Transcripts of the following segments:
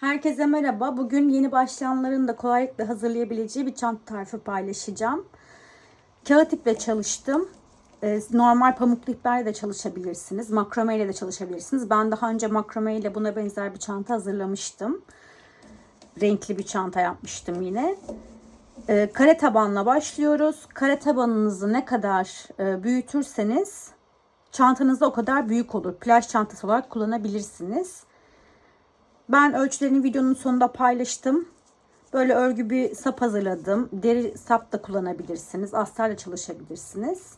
Herkese merhaba. Bugün yeni başlayanların da kolaylıkla hazırlayabileceği bir çanta tarifi paylaşacağım. Kağıt iple çalıştım. Ee, Normal pamuklu iplerle de çalışabilirsiniz. Makrame ile de çalışabilirsiniz. Ben daha önce makrame ile buna benzer bir çanta hazırlamıştım. Renkli bir çanta yapmıştım yine. Ee, Kare tabanla başlıyoruz. Kare tabanınızı ne kadar e, büyütürseniz çantanız da o kadar büyük olur. Plaj çantası olarak kullanabilirsiniz. Ben ölçülerini videonun sonunda paylaştım. Böyle örgü bir sap hazırladım. Deri sap da kullanabilirsiniz. Astarla çalışabilirsiniz.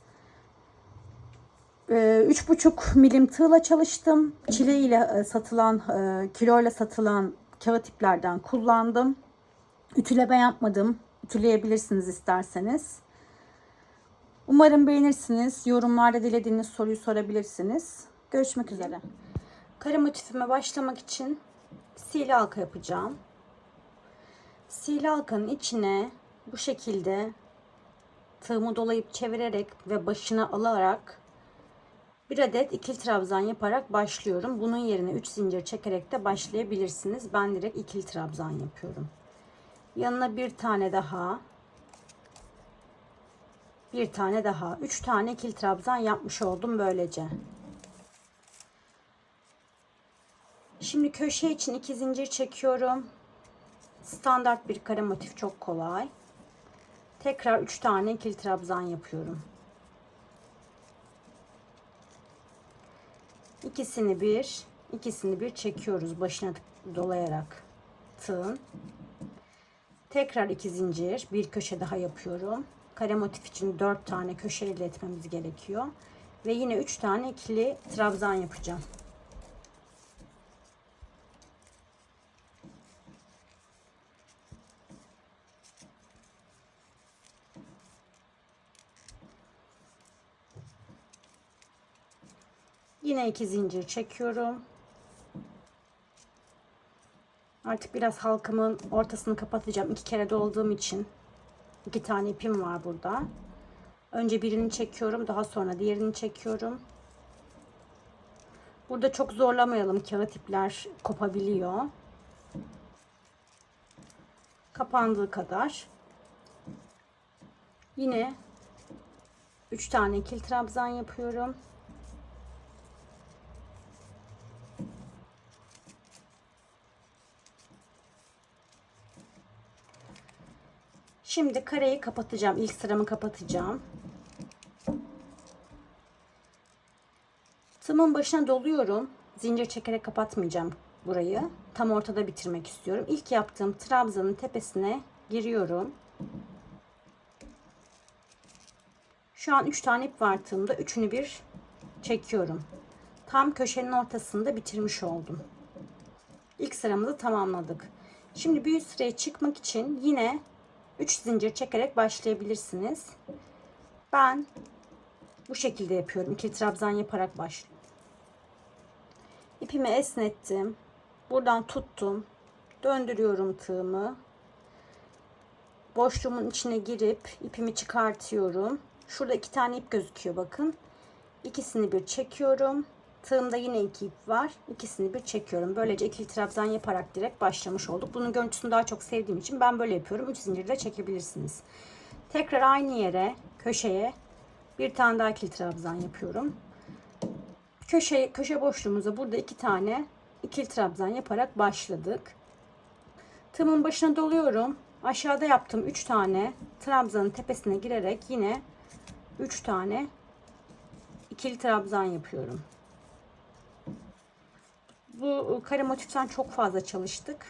Ee, 3,5 milim tığla çalıştım. Çile ile e, satılan, e, kilo ile satılan kağıt iplerden kullandım. Ütüleme yapmadım. Ütüleyebilirsiniz isterseniz. Umarım beğenirsiniz. Yorumlarda dilediğiniz soruyu sorabilirsiniz. Görüşmek üzere. Kare motifime başlamak için sihirli halka yapacağım. Sihirli halkanın içine bu şekilde tığımı dolayıp çevirerek ve başına alarak bir adet ikili trabzan yaparak başlıyorum. Bunun yerine 3 zincir çekerek de başlayabilirsiniz. Ben direkt ikili trabzan yapıyorum. Yanına bir tane daha bir tane daha. Üç tane ikili trabzan yapmış oldum böylece. Şimdi köşe için iki zincir çekiyorum. Standart bir kare motif çok kolay. Tekrar üç tane ikili trabzan yapıyorum. İkisini bir, ikisini bir çekiyoruz başına dolayarak tığın. Tekrar iki zincir, bir köşe daha yapıyorum. Kare motif için dört tane köşe elde etmemiz gerekiyor. Ve yine üç tane ikili trabzan yapacağım. Yine iki zincir çekiyorum. Artık biraz halkamın ortasını kapatacağım. iki kere dolduğum için. iki tane ipim var burada. Önce birini çekiyorum. Daha sonra diğerini çekiyorum. Burada çok zorlamayalım. Kağıt ipler kopabiliyor. Kapandığı kadar. Yine 3 tane ikili trabzan yapıyorum. Şimdi kareyi kapatacağım. İlk sıramı kapatacağım. Tığımın başına doluyorum. Zincir çekerek kapatmayacağım burayı. Tam ortada bitirmek istiyorum. İlk yaptığım trabzanın tepesine giriyorum. Şu an 3 tane ip var tığımda. Üçünü bir çekiyorum. Tam köşenin ortasında bitirmiş oldum. İlk sıramızı tamamladık. Şimdi bir üst sıraya çıkmak için yine 3 zincir çekerek başlayabilirsiniz. Ben bu şekilde yapıyorum. İki trabzan yaparak başlıyorum. İpimi esnettim. Buradan tuttum. Döndürüyorum tığımı. Boşluğumun içine girip ipimi çıkartıyorum. Şurada iki tane ip gözüküyor bakın. İkisini bir çekiyorum. Tığımda yine iki ip var. İkisini bir çekiyorum. Böylece ikili trabzan yaparak direkt başlamış olduk. Bunun görüntüsünü daha çok sevdiğim için ben böyle yapıyorum. 3 zincir de çekebilirsiniz. Tekrar aynı yere köşeye bir tane daha ikili trabzan yapıyorum. Köşe köşe boşluğumuza burada iki tane ikili trabzan yaparak başladık. Tığımın başına doluyorum. Aşağıda yaptığım 3 tane trabzanın tepesine girerek yine 3 tane ikili trabzan yapıyorum. Bu kare motiften çok fazla çalıştık.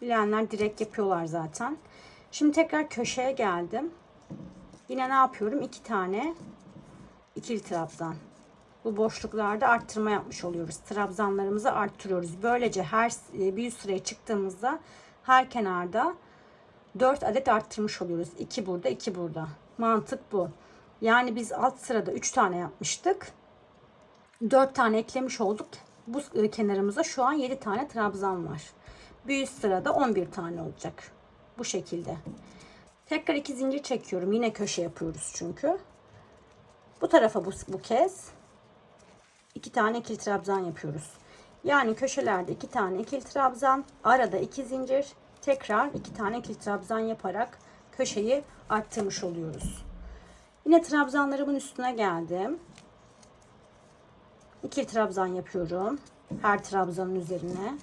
Bilenler direkt yapıyorlar zaten. Şimdi tekrar köşeye geldim. Yine ne yapıyorum? İki tane ikili trabzan. Bu boşluklarda arttırma yapmış oluyoruz. Trabzanlarımızı arttırıyoruz. Böylece her bir üst sıraya çıktığımızda her kenarda 4 adet arttırmış oluyoruz. 2 burada, 2 burada. Mantık bu. Yani biz alt sırada 3 tane yapmıştık. 4 tane eklemiş olduk bu kenarımıza şu an 7 tane trabzan var. Bir üst sırada 11 tane olacak. Bu şekilde. Tekrar iki zincir çekiyorum. Yine köşe yapıyoruz çünkü. Bu tarafa bu, bu kez iki tane ikili trabzan yapıyoruz. Yani köşelerde iki tane ikili trabzan, arada iki zincir, tekrar iki tane ikili trabzan yaparak köşeyi arttırmış oluyoruz. Yine trabzanlarımın üstüne geldim. İkili trabzan yapıyorum. Her trabzanın üzerine.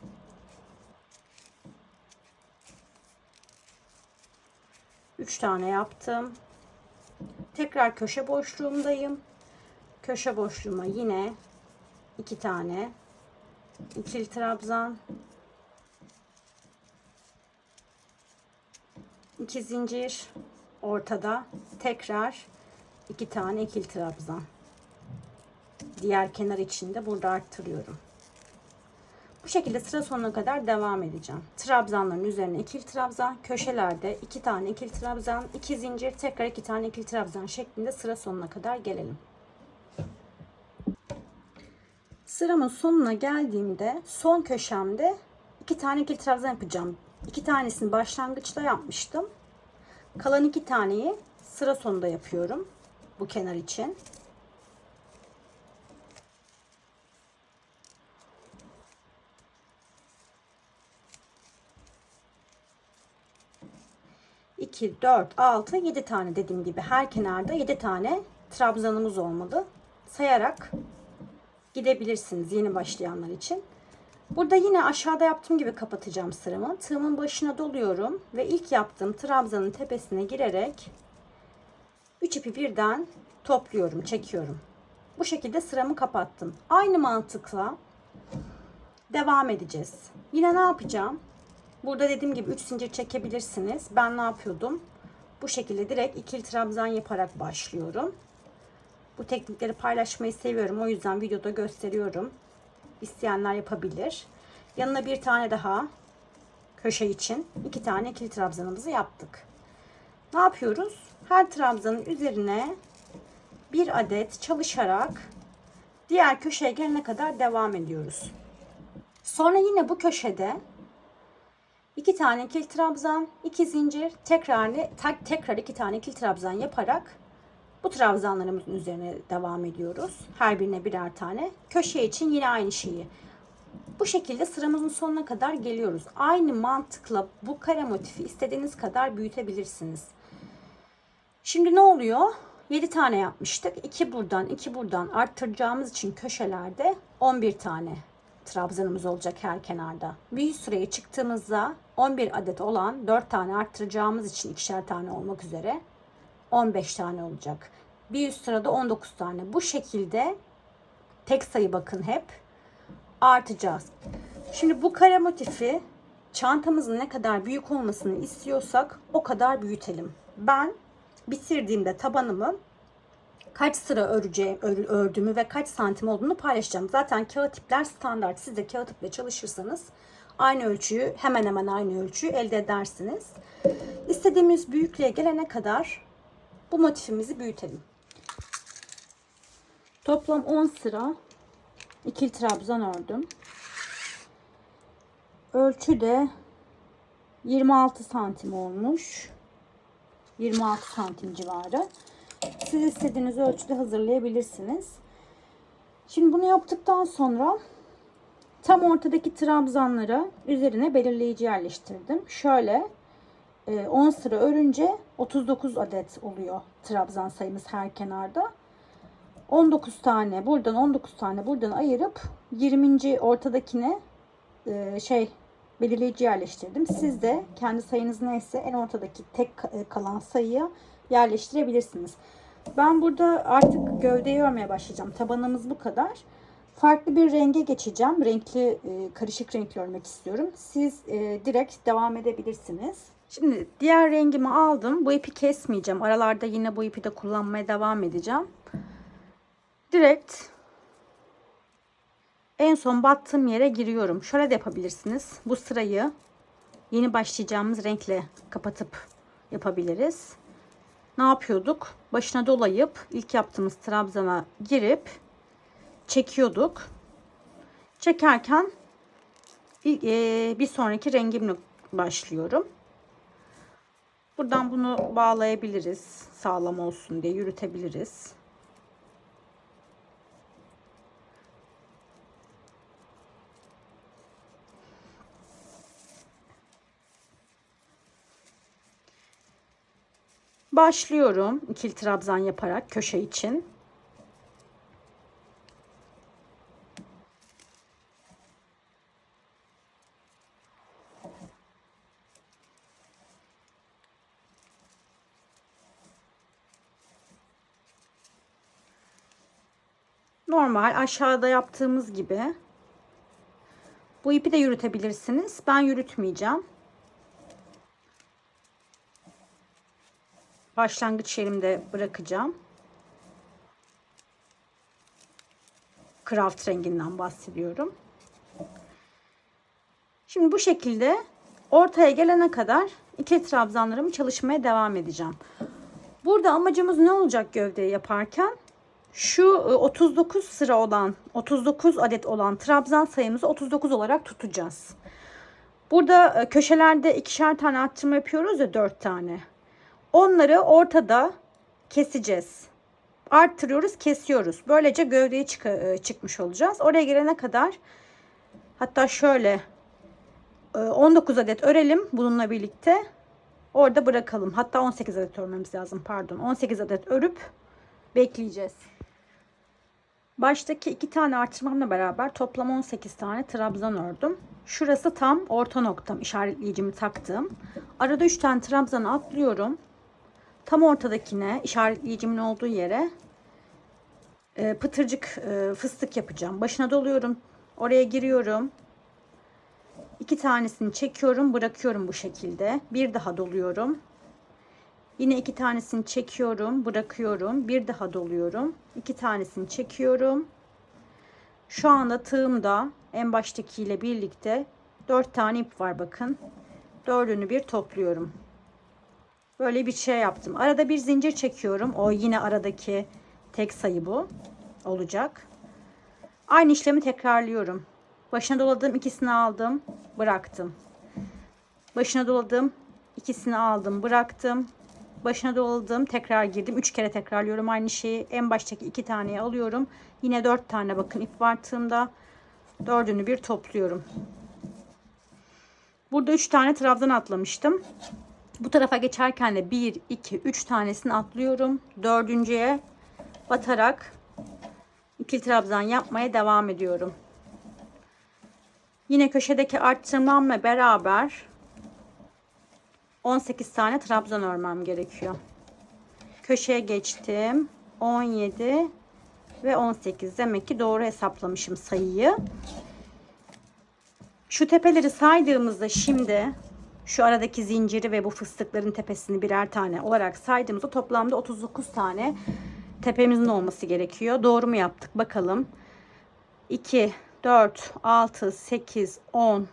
Üç tane yaptım. Tekrar köşe boşluğumdayım. Köşe boşluğuma yine iki tane ikili trabzan iki zincir ortada tekrar iki tane ikili trabzan diğer kenar içinde burada arttırıyorum bu şekilde sıra sonuna kadar devam edeceğim trabzanların üzerine ikili trabzan köşelerde iki tane ikili trabzan iki zincir tekrar iki tane ikili trabzan şeklinde sıra sonuna kadar gelelim Sıramın sonuna geldiğimde son köşemde iki tane ikili trabzan yapacağım. İki tanesini başlangıçta yapmıştım. Kalan iki taneyi sıra sonunda yapıyorum. Bu kenar için. İki, dört, altı, yedi tane dediğim gibi her kenarda yedi tane trabzanımız olmalı. Sayarak gidebilirsiniz yeni başlayanlar için. Burada yine aşağıda yaptığım gibi kapatacağım sıramı. Tığımın başına doluyorum ve ilk yaptığım trabzanın tepesine girerek 3 ipi birden topluyorum, çekiyorum. Bu şekilde sıramı kapattım. Aynı mantıkla devam edeceğiz. Yine ne yapacağım? Burada dediğim gibi 3 zincir çekebilirsiniz. Ben ne yapıyordum? Bu şekilde direkt ikili trabzan yaparak başlıyorum. Bu teknikleri paylaşmayı seviyorum. O yüzden videoda gösteriyorum. İsteyenler yapabilir. Yanına bir tane daha köşe için iki tane ikili trabzanımızı yaptık. Ne yapıyoruz? Her trabzanın üzerine bir adet çalışarak diğer köşeye gelene kadar devam ediyoruz. Sonra yine bu köşede iki tane ikili trabzan, iki zincir, tekrar tekrar iki tane ikili trabzan yaparak bu trabzanlarımızın üzerine devam ediyoruz. Her birine birer tane. Köşe için yine aynı şeyi. Bu şekilde sıramızın sonuna kadar geliyoruz. Aynı mantıkla bu kare motifi istediğiniz kadar büyütebilirsiniz. Şimdi ne oluyor? 7 tane yapmıştık. 2 buradan 2 buradan arttıracağımız için köşelerde 11 tane trabzanımız olacak her kenarda. Büyük süreye çıktığımızda 11 adet olan 4 tane arttıracağımız için ikişer tane olmak üzere 15 tane olacak. Bir üst sırada 19 tane. Bu şekilde tek sayı bakın hep artacağız. Şimdi bu kare motifi çantamızın ne kadar büyük olmasını istiyorsak o kadar büyütelim. Ben bitirdiğimde tabanımı kaç sıra öreceğim, ördüğümü ve kaç santim olduğunu paylaşacağım. Zaten kağıt tipler standart. Siz de kağıt iple çalışırsanız aynı ölçüyü hemen hemen aynı ölçüyü elde edersiniz. İstediğimiz büyüklüğe gelene kadar bu motifimizi büyütelim. Toplam 10 sıra ikili trabzan ördüm. Ölçü de 26 santim olmuş. 26 santim civarı. Siz istediğiniz ölçüde hazırlayabilirsiniz. Şimdi bunu yaptıktan sonra tam ortadaki trabzanlara üzerine belirleyici yerleştirdim. Şöyle 10 ee, sıra örünce 39 adet oluyor trabzan sayımız her kenarda. 19 tane buradan 19 tane buradan ayırıp 20. ortadakine e, şey belirleyici yerleştirdim. Siz de kendi sayınız neyse en ortadaki tek e, kalan sayıya yerleştirebilirsiniz. Ben burada artık gövdeyi örmeye başlayacağım. Tabanımız bu kadar. Farklı bir renge geçeceğim. Renkli, e, karışık renkli örmek istiyorum. Siz direkt devam edebilirsiniz. Şimdi diğer rengimi aldım. Bu ipi kesmeyeceğim. Aralarda yine bu ipi de kullanmaya devam edeceğim. Direkt en son battığım yere giriyorum. Şöyle de yapabilirsiniz. Bu sırayı yeni başlayacağımız renkle kapatıp yapabiliriz. Ne yapıyorduk? Başına dolayıp ilk yaptığımız trabzana girip çekiyorduk. Çekerken bir sonraki rengimle başlıyorum. Buradan bunu bağlayabiliriz. Sağlam olsun diye yürütebiliriz. Başlıyorum ikili trabzan yaparak köşe için. Normal aşağıda yaptığımız gibi. Bu ipi de yürütebilirsiniz. Ben yürütmeyeceğim. Başlangıç yerimde bırakacağım. Craft renginden bahsediyorum. Şimdi bu şekilde ortaya gelene kadar iki trabzanlarımı çalışmaya devam edeceğim. Burada amacımız ne olacak gövdeyi yaparken? Şu e, 39 sıra olan 39 adet olan trabzan sayımızı 39 olarak tutacağız. Burada e, köşelerde ikişer tane arttırma yapıyoruz ya 4 tane. Onları ortada keseceğiz. Arttırıyoruz, kesiyoruz. Böylece gövdeyi çık e, çıkmış olacağız. Oraya gelene kadar hatta şöyle e, 19 adet örelim bununla birlikte. Orada bırakalım. Hatta 18 adet örmemiz lazım. Pardon. 18 adet örüp bekleyeceğiz. Baştaki iki tane artırmamla beraber toplam 18 tane trabzan ördüm. Şurası tam orta noktam işaretleyicimi taktım. Arada 3 tane trabzanı atlıyorum. Tam ortadakine işaretleyicimin olduğu yere e, pıtırcık e, fıstık yapacağım. Başına doluyorum. Oraya giriyorum. İki tanesini çekiyorum, bırakıyorum bu şekilde. Bir daha doluyorum. Yine iki tanesini çekiyorum, bırakıyorum. Bir daha doluyorum. İki tanesini çekiyorum. Şu anda tığımda en baştakiyle birlikte dört tane ip var bakın. Dördünü bir topluyorum. Böyle bir şey yaptım. Arada bir zincir çekiyorum. O yine aradaki tek sayı bu olacak. Aynı işlemi tekrarlıyorum. Başına doladığım ikisini aldım, bıraktım. Başına doladım, ikisini aldım, bıraktım. Başına doladım, tekrar girdim. Üç kere tekrarlıyorum aynı şeyi. En baştaki iki taneyi alıyorum. Yine dört tane bakın ip var tığımda. Dördünü bir topluyorum. Burada üç tane trabzan atlamıştım. Bu tarafa geçerken de 1, 2, 3 tanesini atlıyorum. Dördüncüye batarak ikili trabzan yapmaya devam ediyorum. Yine köşedeki arttırmamla beraber 18 tane trabzan örmem gerekiyor. Köşeye geçtim. 17 ve 18. Demek ki doğru hesaplamışım sayıyı. Şu tepeleri saydığımızda şimdi şu aradaki zinciri ve bu fıstıkların tepesini birer tane olarak saydığımızda toplamda 39 tane tepemizin olması gerekiyor. Doğru mu yaptık bakalım. 2, 4, 6, 8, 10,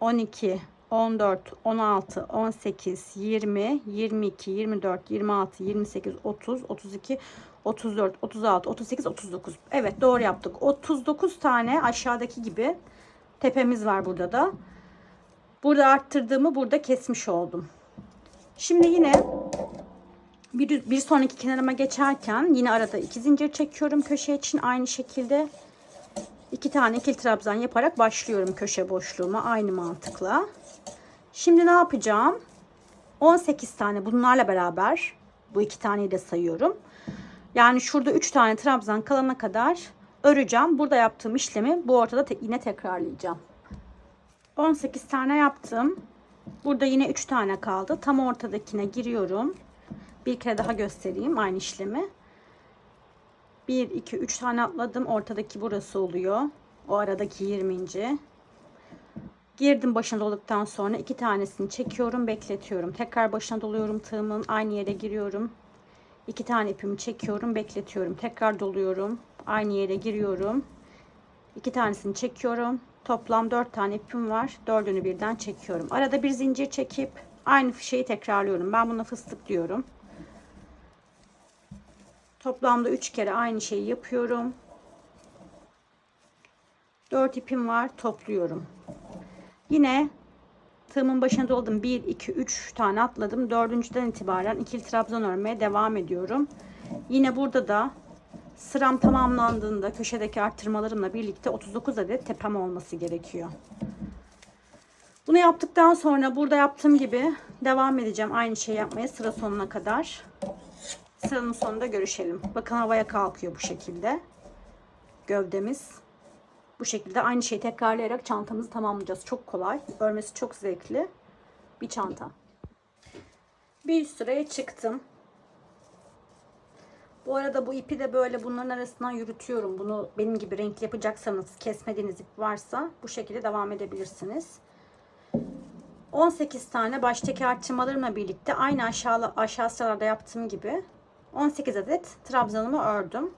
12, 14, 16, 18, 20, 22, 24, 26, 28, 30, 32, 34, 36, 38, 39. Evet doğru yaptık. 39 tane aşağıdaki gibi tepemiz var burada da. Burada arttırdığımı burada kesmiş oldum. Şimdi yine bir, bir sonraki kenarıma geçerken yine arada iki zincir çekiyorum köşe için aynı şekilde iki tane ikili trabzan yaparak başlıyorum köşe boşluğuma aynı mantıkla. Şimdi ne yapacağım? 18 tane bunlarla beraber bu iki taneyi de sayıyorum. Yani şurada 3 tane trabzan kalana kadar öreceğim. Burada yaptığım işlemi bu ortada te yine tekrarlayacağım. 18 tane yaptım. Burada yine 3 tane kaldı. Tam ortadakine giriyorum. Bir kere daha göstereyim aynı işlemi. 1, 2, 3 tane atladım. Ortadaki burası oluyor. O aradaki 20. Girdim başına dolduktan sonra iki tanesini çekiyorum, bekletiyorum. Tekrar başına doluyorum tığımın. Aynı yere giriyorum. İki tane ipimi çekiyorum, bekletiyorum. Tekrar doluyorum. Aynı yere giriyorum. İki tanesini çekiyorum. Toplam dört tane ipim var. Dördünü birden çekiyorum. Arada bir zincir çekip aynı şeyi tekrarlıyorum. Ben buna fıstık diyorum. Toplamda üç kere aynı şeyi yapıyorum. Dört ipim var. Topluyorum. Yine tığımın başına doladım. 1, 2, 3 tane atladım. Dördüncüden itibaren ikili trabzan örmeye devam ediyorum. Yine burada da sıram tamamlandığında köşedeki arttırmalarımla birlikte 39 adet tepem olması gerekiyor. Bunu yaptıktan sonra burada yaptığım gibi devam edeceğim aynı şeyi yapmaya sıra sonuna kadar. Sıranın sonunda görüşelim. Bakın havaya kalkıyor bu şekilde. Gövdemiz. Bu şekilde aynı şeyi tekrarlayarak çantamızı tamamlayacağız. Çok kolay. Örmesi çok zevkli bir çanta. Bir üst sıraya çıktım. Bu arada bu ipi de böyle bunların arasından yürütüyorum. Bunu benim gibi renkli yapacaksanız kesmediğiniz ip varsa bu şekilde devam edebilirsiniz. 18 tane baştaki arttırmalarımla birlikte aynı aşağı, aşağı sıralarda yaptığım gibi 18 adet trabzanımı ördüm.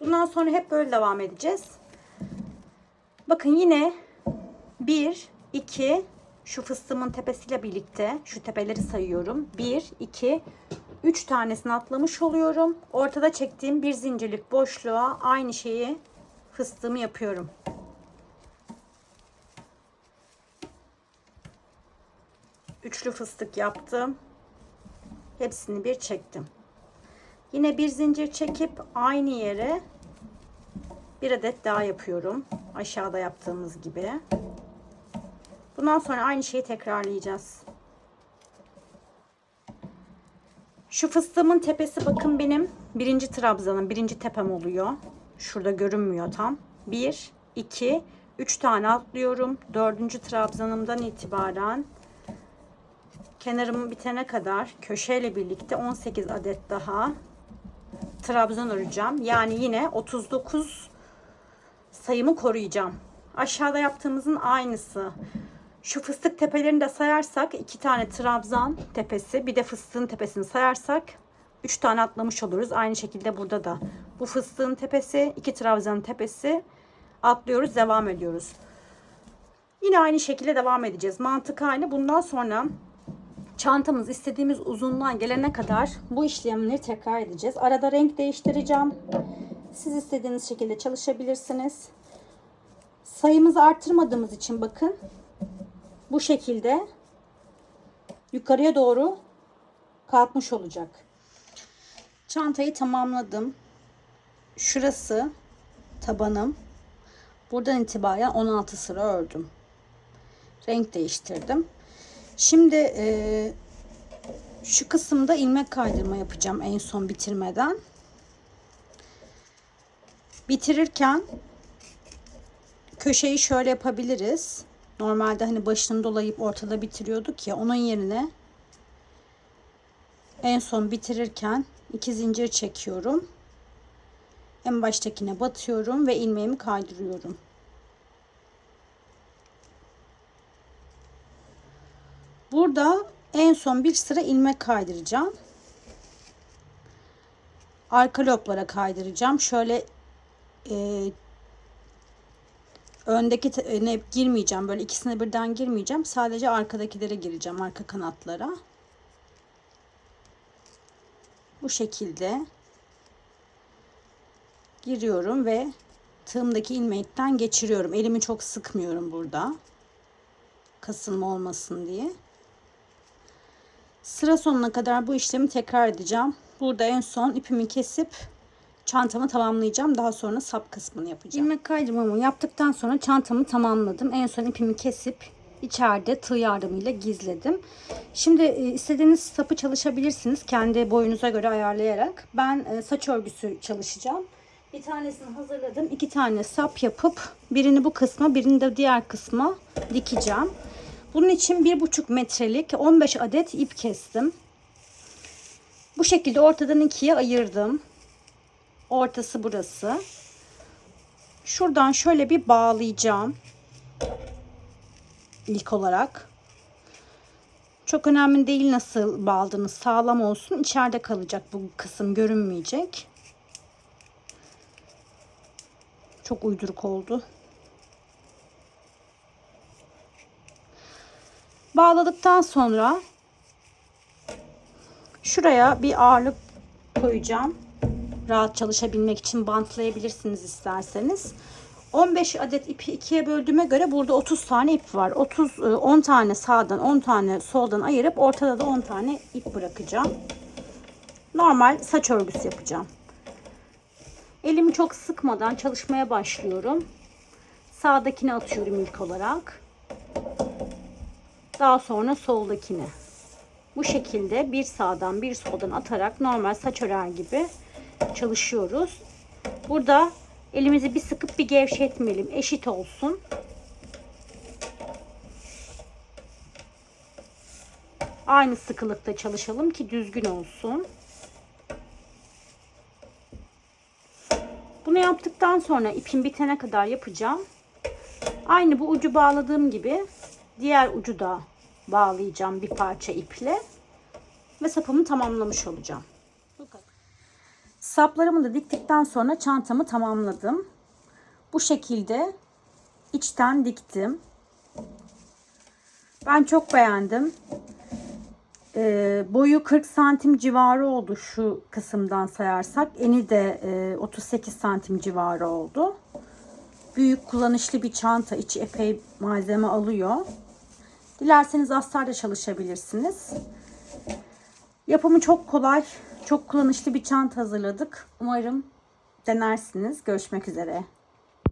Bundan sonra hep böyle devam edeceğiz. Bakın yine 1, 2, şu fıstığımın tepesiyle birlikte şu tepeleri sayıyorum. 1, 2, 3 tanesini atlamış oluyorum. Ortada çektiğim bir zincirlik boşluğa aynı şeyi fıstığımı yapıyorum. Üçlü fıstık yaptım. Hepsini bir çektim. Yine bir zincir çekip aynı yere bir adet daha yapıyorum. Aşağıda yaptığımız gibi. Bundan sonra aynı şeyi tekrarlayacağız. Şu fıstığımın tepesi bakın benim birinci trabzanım, birinci tepem oluyor. Şurada görünmüyor tam. Bir, iki, üç tane atlıyorum. Dördüncü trabzanımdan itibaren kenarım bitene kadar köşeyle birlikte 18 adet daha trabzan öreceğim. Yani yine 39 sayımı koruyacağım. Aşağıda yaptığımızın aynısı. Şu fıstık tepelerini de sayarsak iki tane trabzan tepesi bir de fıstığın tepesini sayarsak 3 tane atlamış oluruz. Aynı şekilde burada da. Bu fıstığın tepesi, iki trabzanın tepesi atlıyoruz, devam ediyoruz. Yine aynı şekilde devam edeceğiz. Mantık aynı. Bundan sonra çantamız istediğimiz uzunluğa gelene kadar bu işlemleri tekrar edeceğiz. Arada renk değiştireceğim. Siz istediğiniz şekilde çalışabilirsiniz. Sayımızı arttırmadığımız için bakın bu şekilde yukarıya doğru kalkmış olacak. Çantayı tamamladım. Şurası tabanım. Buradan itibaren 16 sıra ördüm. Renk değiştirdim. Şimdi e, şu kısımda ilmek kaydırma yapacağım en son bitirmeden. Bitirirken köşeyi şöyle yapabiliriz. Normalde hani başını dolayıp ortada bitiriyorduk ya onun yerine en son bitirirken iki zincir çekiyorum. En baştakine batıyorum ve ilmeğimi kaydırıyorum. Burada en son bir sıra ilmek kaydıracağım. Arka loblara kaydıracağım. Şöyle e, öndeki ne girmeyeceğim. Böyle ikisine birden girmeyeceğim. Sadece arkadakilere gireceğim. Arka kanatlara. Bu şekilde giriyorum ve tığımdaki ilmekten geçiriyorum. Elimi çok sıkmıyorum burada. Kasılma olmasın diye. Sıra sonuna kadar bu işlemi tekrar edeceğim. Burada en son ipimi kesip çantamı tamamlayacağım. Daha sonra sap kısmını yapacağım. İlmek kaydırmamı yaptıktan sonra çantamı tamamladım. En son ipimi kesip içeride tığ yardımıyla gizledim. Şimdi e, istediğiniz sapı çalışabilirsiniz. Kendi boyunuza göre ayarlayarak. Ben e, saç örgüsü çalışacağım. Bir tanesini hazırladım. İki tane sap yapıp birini bu kısma birini de diğer kısma dikeceğim. Bunun için bir buçuk metrelik 15 adet ip kestim. Bu şekilde ortadan ikiye ayırdım. Ortası burası. Şuradan şöyle bir bağlayacağım. İlk olarak. Çok önemli değil nasıl bağladığınız sağlam olsun. İçeride kalacak bu kısım görünmeyecek. Çok uyduruk oldu. Bağladıktan sonra şuraya bir ağırlık koyacağım. Rahat çalışabilmek için bantlayabilirsiniz isterseniz. 15 adet ipi ikiye böldüğüme göre burada 30 tane ip var. 30 10 tane sağdan 10 tane soldan ayırıp ortada da 10 tane ip bırakacağım. Normal saç örgüsü yapacağım. Elimi çok sıkmadan çalışmaya başlıyorum. Sağdakini atıyorum ilk olarak. Daha sonra soldakini. Bu şekilde bir sağdan bir soldan atarak normal saç örer gibi çalışıyoruz. Burada elimizi bir sıkıp bir gevşetmeyelim. Eşit olsun. Aynı sıkılıkta çalışalım ki düzgün olsun. Bunu yaptıktan sonra ipim bitene kadar yapacağım. Aynı bu ucu bağladığım gibi diğer ucu da bağlayacağım bir parça iple. Ve sapımı tamamlamış olacağım. Saplarımı da diktikten sonra çantamı tamamladım. Bu şekilde içten diktim. Ben çok beğendim. Ee, boyu 40 santim civarı oldu şu kısımdan sayarsak. Eni de e, 38 santim civarı oldu. Büyük kullanışlı bir çanta. içi epey malzeme alıyor. Dilerseniz astarla çalışabilirsiniz. Yapımı çok kolay. Çok kullanışlı bir çanta hazırladık. Umarım denersiniz. Görüşmek üzere.